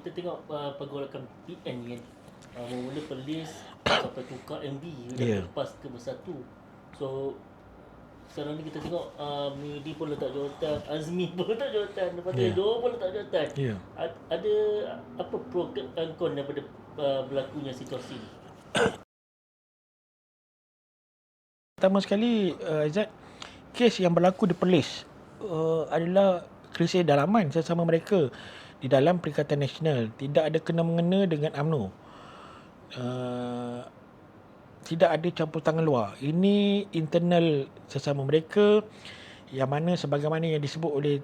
Kita tengok uh, pergolakan PN ni kan. Uh, mula Perlis sampai tukar MB dan Ya. lepas ke Bersatu. So sekarang ni kita tengok uh, Midi pun letak jawatan, Azmi pun letak jawatan, lepas tu Ya. Edo pun letak jawatan. Ya. A- Ada apa pro dan con daripada uh, berlakunya situasi ni? Pertama sekali uh, Aizat kes yang berlaku di Perlis uh, adalah krisis dalaman sesama mereka di dalam Perikatan Nasional. Tidak ada kena mengena dengan UMNO. Uh, tidak ada campur tangan luar. Ini internal sesama mereka yang mana sebagaimana yang disebut oleh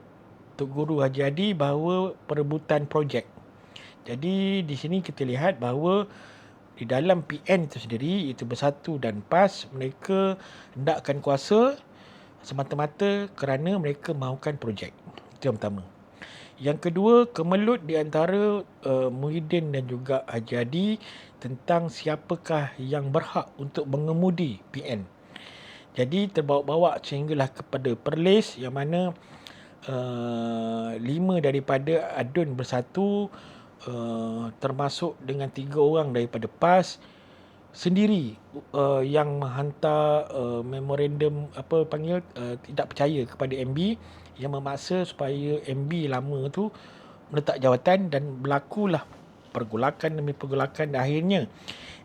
Tok Guru Haji Adi bahawa perebutan projek. Jadi di sini kita lihat bahawa di dalam PN itu sendiri itu bersatu dan PAS mereka hendakkan kuasa semata-mata kerana mereka mahukan projek. Itu yang pertama. Yang kedua, kemelut di antara uh, Muhyiddin dan juga Haji Adi tentang siapakah yang berhak untuk mengemudi PN. Jadi terbawa-bawa sehinggalah kepada Perlis yang mana uh, lima daripada adun bersatu uh, termasuk dengan tiga orang daripada PAS sendiri uh, yang menghantar uh, memorandum apa panggil uh, tidak percaya kepada MB yang memaksa supaya MB lama tu meletak jawatan dan berlakulah pergolakan demi pergolakan dan akhirnya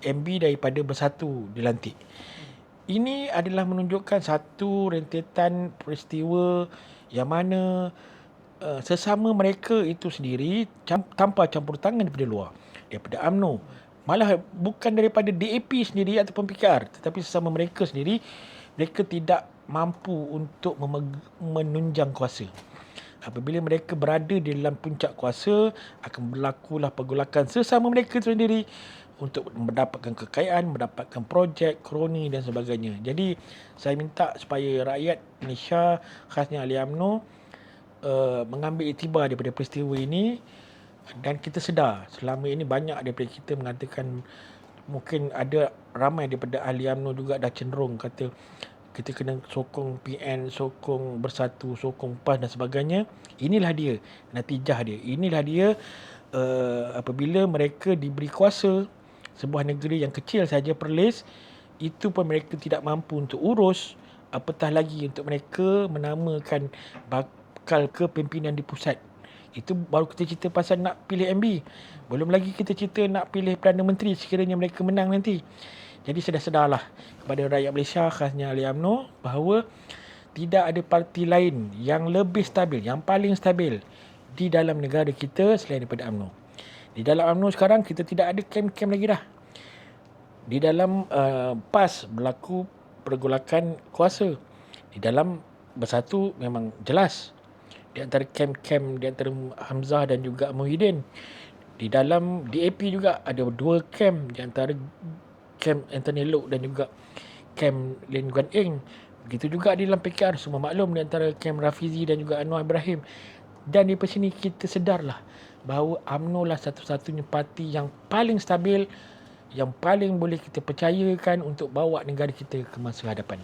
MB daripada bersatu dilantik. Ini adalah menunjukkan satu rentetan peristiwa yang mana uh, sesama mereka itu sendiri cam, tanpa campur tangan daripada luar, daripada UMNO, malah bukan daripada DAP sendiri ataupun PKR, tetapi sesama mereka sendiri mereka tidak mampu untuk memeg- menunjang kuasa. Apabila mereka berada di dalam puncak kuasa, akan berlakulah pergolakan sesama mereka sendiri untuk mendapatkan kekayaan, mendapatkan projek, kroni dan sebagainya. Jadi saya minta supaya rakyat Malaysia khasnya ahli UMNO uh, mengambil iktibar daripada peristiwa ini dan kita sedar selama ini banyak daripada kita mengatakan mungkin ada ramai daripada ahli UMNO juga dah cenderung kata kita kena sokong PN, sokong bersatu, sokong PAS dan sebagainya. Inilah dia natijah dia. Inilah dia uh, apabila mereka diberi kuasa sebuah negeri yang kecil saja Perlis itu pun mereka tidak mampu untuk urus apatah lagi untuk mereka menamakan bakal kepimpinan di pusat. Itu baru kita cerita pasal nak pilih MB. Belum lagi kita cerita nak pilih Perdana Menteri sekiranya mereka menang nanti. Jadi sedar-sedarlah kepada rakyat Malaysia khasnya ahli UMNO bahawa tidak ada parti lain yang lebih stabil, yang paling stabil di dalam negara kita selain daripada UMNO. Di dalam UMNO sekarang kita tidak ada kem-kem lagi dah. Di dalam uh, PAS berlaku pergolakan kuasa. Di dalam bersatu memang jelas. Di antara kem-kem di antara Hamzah dan juga Muhyiddin. Di dalam DAP juga ada dua kem di antara kem Anthony Loke dan juga kem Lin Guan Eng. Begitu juga di dalam PKR semua maklum di antara kem Rafizi dan juga Anwar Ibrahim. Dan di sini kita sedarlah bahawa UMNO lah satu-satunya parti yang paling stabil yang paling boleh kita percayakan untuk bawa negara kita ke masa hadapan.